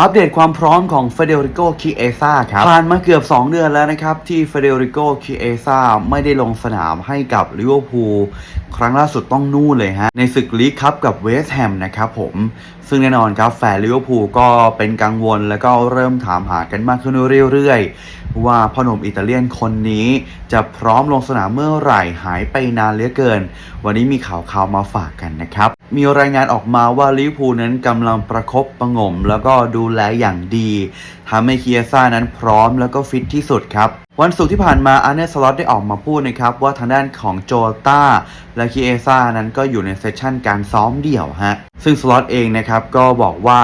อัปเดตความพร้อมของเฟเดริโกคิเอซ่าครับผ่านมาเกือบ 2 เดือนแล้วนะครับ ที่เฟเดริโกคิเอซ่าไม่ได้ลงสนามให้กับลิเวอร์พูลครั้งล่าสุดต้องนู่นเลยฮะ ในศึกลีกครับกับเวสต์แฮมนะครับผม ซึ่งแน่นอนครับแฟนลิเวอร์พูลก็เป็นกังวลแล้วก็เริ่มถามหากันมากขึ้นเรื่อยๆ ว่าพ่อหนุ่มอิตาเลียนคนนี้จะพร้อมลงสนามเมื่อไหร่หายไปนานเหลือเกิน วันนี้มีข่าวข่าวๆมาฝากกันนะครับ มีรายงานออกมาว่าลิเวอร์พูลนั้นกำลังประคบประงม แล้วก็ดูแลอย่างดีทำให้เคียซ่านั้นพร้อมแล้วก็ฟิตที่สุดครับวันศุกร์ที่ผ่านมาอาร์เนสล็อตได้ออกมาพูดนะครับ ว่าทางด้านของโจต้าและคีเอซ่านั้นก็อยู่ในเซสชั่นการซ้อมเดี่ยวฮะซึ่งสล็อตเองนะครับก็บอกว่า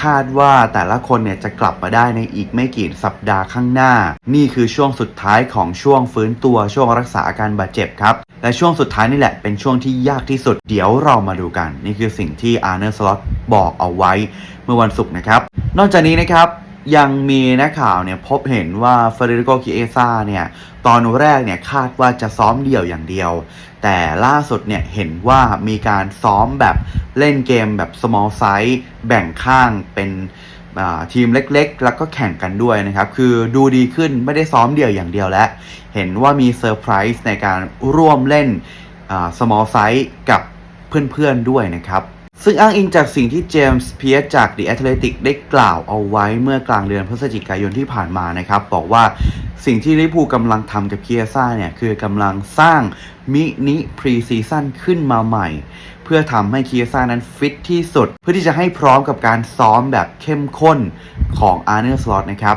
คาดว่าแต่ละคนเนี่ยจะกลับมาได้ในอีกไม่กี่สัปดาห์ข้างหน้า นี่คือช่วงสุดท้ายของช่วงฟื้นตัวช่วงรักษาอาการบาดเจ็บครับ และช่วงสุดท้ายนี่แหละเป็นช่วงที่ยากที่สุดเดี๋ยวเรามาดูกัน นี่คือสิ่งที่อาร์เนอร์สล็อตบอกเอาไว้เมื่อวันศุกร์นะครับ นอกจากนี้นะครับ ยังมีนักข่าวเนี่ยพบเห็นว่าเฟเดริโกคิเอซ่าเนี่ยตอนแรกเนี่ยคาดว่าจะซ้อมเดี่ยวอย่างเดียว แต่ล่าสุดเนี่ยเห็นว่ามีการซ้อมแบบเล่นเกมแบบ small size แบ่งข้างเป็นทีมเล็กๆ แล้วก็แข่งกันด้วยนะครับ คือดูดีขึ้นไม่ได้ซ้อมเดี่ยวอย่างเดียวแล้ว เห็นว่ามีเซอร์ไพรส์ในการร่วมเล่น small size กับเพื่อนๆด้วยนะครับ ซึ่งอ้างอิงจากสิ่งที่เจมส์เพียร์จาก The Athletic ได้กล่าวเอาไว้เมื่อกลางเดือนพฤศจิกายนที่ผ่านมานะครับ บอกว่าสิ่งที่ลิเวอร์พูกำลังทำกับเคียซ่าเนี่ย คือกำลังสร้างมินิพรีซีซั่นขึ้นมาใหม่ เพื่อทำให้เคียซ่านั้นฟิตที่สุด เพื่อที่จะให้พร้อมกับการซ้อมแบบเข้มข้นของอาร์เนอร์สล็อตนะครับ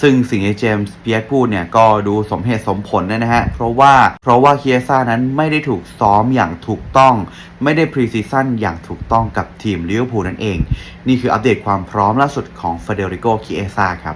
ซึ่งสิ่งที่เจมส์เปียร์พูดเนี่ยก็ดูสมเหตุสมผลนะฮะ เพราะว่าเพราะว่าเคียซ่านั้นไม่ได้ถูกซ้อมอย่างถูกต้อง ไม่ได้พรีซีซั่นอย่างถูกต้องกับทีมลิเวอร์พูลนั่นเอง นี่คืออัปเดตความพร้อมล่าสุดของเฟเดริโกเคียซ่าครับ